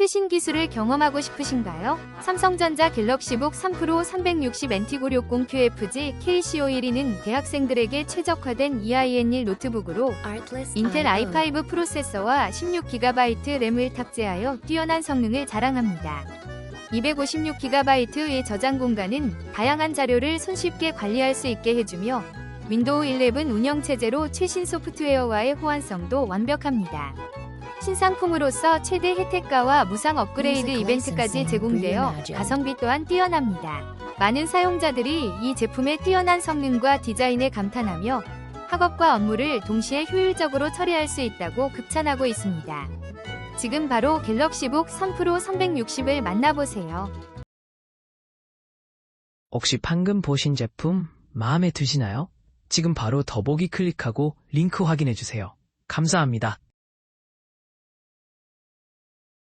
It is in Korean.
최신 기술을 경험하고 싶으신가요? 삼성전자 갤럭시북 3 프로 360 NT960 QFG KC51는 대학생들에게 최적화된 E EIN1 노트북으로 인텔 i5 프로세서와 16GB 램을 탑재하여 뛰어난 성능을 자랑합니다. 256GB의 저장 공간은 다양한 자료를 손쉽게 관리할 수 있게 해주며 윈도우 11 운영체제로 최신 소프트웨어와의 호환성도 완벽합니다. 신상품으로서 최대 혜택가와 무상 업그레이드 이벤트까지 제공되어. 가성비 또한 뛰어납니다. 많은 사용자들이 이 제품의 뛰어난 성능과 디자인에 감탄하며 학업과 업무를 동시에 효율적으로 처리할 수 있다고 극찬하고 있습니다. 지금 바로 갤럭시북 3 프로 360을 만나보세요. 혹시 방금 보신 제품 마음에 드시나요? 지금 바로 더보기 클릭하고 링크 확인해 주세요. 감사합니다.